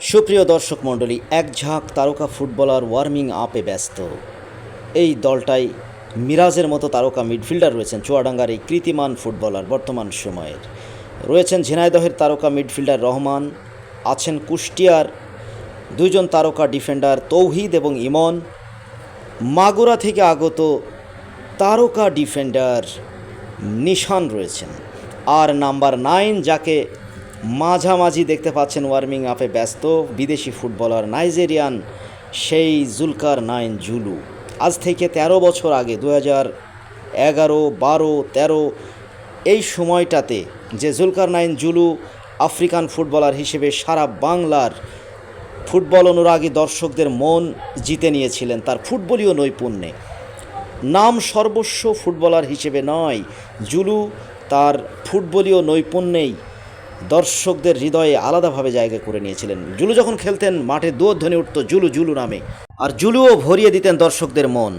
সুপ্রিয় দর্শক মণ্ডলী, এক ঝাঁক তারকা ফুটবলার ওয়ার্মিং আপে ব্যস্ত। এই দলটাই মিরাজের মতো তারকা মিডফিল্ডার রয়েছেন চুয়াডাঙ্গার এই কৃতিমান ফুটবলার বর্তমান সময়ের। রয়েছেন ঝিনাইদহের তারকা মিডফিল্ডার রহমান, আছেন কুষ্টিয়ার দুইজন তারকা ডিফেন্ডার তৌহিদ এবং ইমন। মাগুরা থেকে আগত তারকা ডিফেন্ডার নিশান রয়েছেন। আর নাম্বার নাইন, যাকে মাঝামাঝি দেখতে পাচ্ছেন ওয়ার্মিং আপে ব্যস্ত বিদেশি ফুটবলার নাইজেরিয়ান সেই জুলকার নাইন জুলু। আজ থেকে ১৩ বছর আগে দু হাজার এগারো, বারো, তেরো এই সময়টাতে যে Zulkar nine Zulu African footballer হিসেবে সারা বাংলার ফুটবল অনুরাগী দর্শকদের মন জিতে নিয়েছিলেন তার ফুটবলীয় নৈপুণ্যে। নাম সর্বস্ব ফুটবলার হিসেবে নয়, জুলু তার ফুটবলীয় নৈপুণ্যেই দর্শকদের হৃদয়ে আলাদাভাবে জায়গা করে নিয়েছিলেন। জুলু যখন খেলতেন, মাঠে দোধ্বনি উঠত জুলু জুলু নামে। আর জুলুও ভরিয়ে দিতেন দর্শকদের মন।